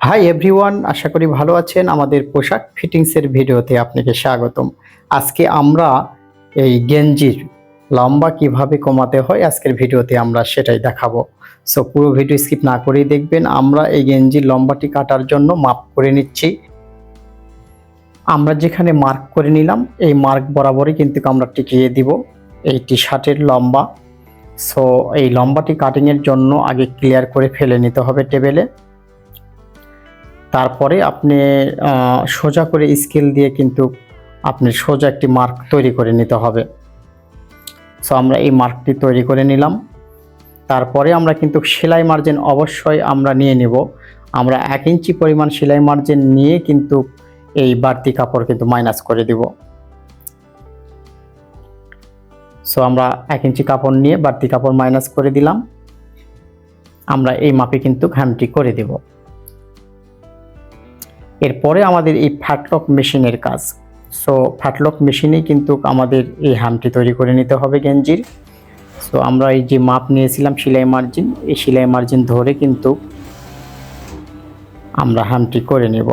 Hi everyone আশা করি ভালো আছেন। আমাদের পোশাক ফিটিংসের ভিডিওতে আপনাকে স্বাগতম। আজকে আমরা এই গেঞ্জির লম্বা কীভাবে কমাতে হয় আজকের ভিডিওতে আমরা সেটাই দেখাবো। সো পুরো ভিডিও স্কিপ না করেই দেখবেন, আমরা এই গেঞ্জির লম্বাটি কাটার জন্য মাপ করে নিচ্ছি। আমরা যেখানে মার্ক করে নিলাম, এই মার্ক বরাবরই কিন্তু আমরা টিকিয়ে দিব এই টি শার্টের লম্বা। সো এই লম্বাটি কাটিংয়ের জন্য আগে ক্লিয়ার করে ফেলে নিতে হবে টেবিলে। তারপরে আপনি সোজা করে স্কেল দিয়ে কিন্তু আপনি সোজা একটি মার্ক তৈরি করে নিতে হবে। সো আমরা এই মার্কটি তৈরি করে নিলাম। তারপরে আমরা কিন্তু সেলাই মার্জিন অবশ্যই আমরা নিয়ে নেব। আমরা এক ইঞ্চি পরিমাণ সেলাই মার্জিন নিয়ে কিন্তু এই বাড়তি কাপড় কিন্তু মাইনাস করে দিব। সো আমরা এক ইঞ্চি কাপড় নিয়ে বাড়তি কাপড় মাইনাস করে দিলাম। আমরা এই মাপে কিন্তু ঘামটি করে দেব। এরপরে আমাদের এই ফ্যাটলক মেশিনের কাজ। সো ফ্যাটলক মেশিনেই কিন্তু আমাদের এই হামটি তৈরি করে নিতে হবে গেঞ্জির। সো আমরা এই যে মাপ নিয়েছিলাম সেলাই মার্জিন এই সেলাই মার্জিন ধরে কিন্তু আমরা হামটি করে নেব।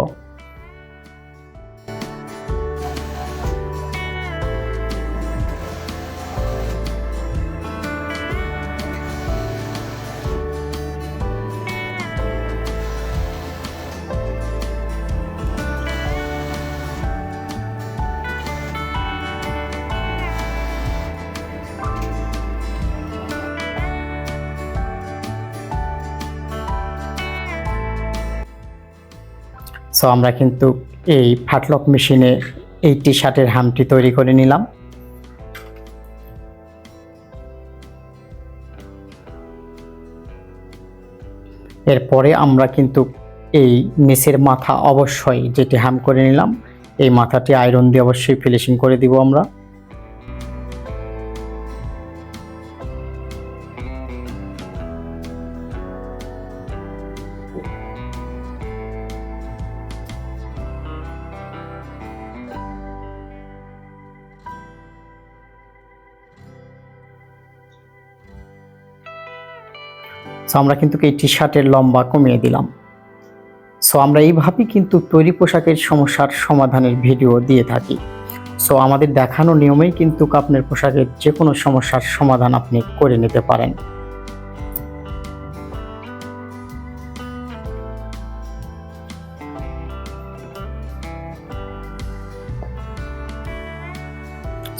সো আমরা কিন্তু এই ফাটলক মেশিনে এই টি শার্টের হামটি তৈরি করে নিলাম। এরপরে আমরা কিন্তু এই নিচের মাথা অবশ্যই যেটি হাম করে নিলাম, এই মাথাটি আয়রন দিয়ে অবশ্যই ফিনিশিং করে দিব আমরা। সো আমরা কিন্তু এই টি শার্টের লম্বা কমিয়ে দিলাম। সো আমরা এইভাবেই কিন্তু তৈরি পোশাকের সমস্যার সমাধানের ভিডিও দিয়ে থাকি। সো আমাদের দেখানো নিয়মেই কিন্তু আপনার পোশাকের যে কোনো সমস্যার সমাধান আপনি করে নিতে পারেন।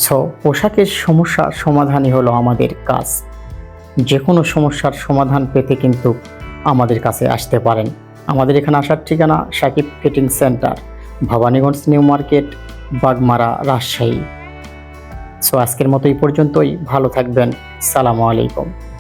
সো পোশাকের সমস্যার সমাধানই হলো আমাদের কাজ। যে কোনো সমস্যার সমাধান পেতে কিন্তু আমাদের কাছে আসতে পারেন। আমাদের এখানে আসার ঠিকানা Sakib fitting centre, Bhabaniganj new market, Bagmara, Rajshahi. So আজকের মতো এই পর্যন্তই। ভালো থাকবেন। সালামু আলাইকুম।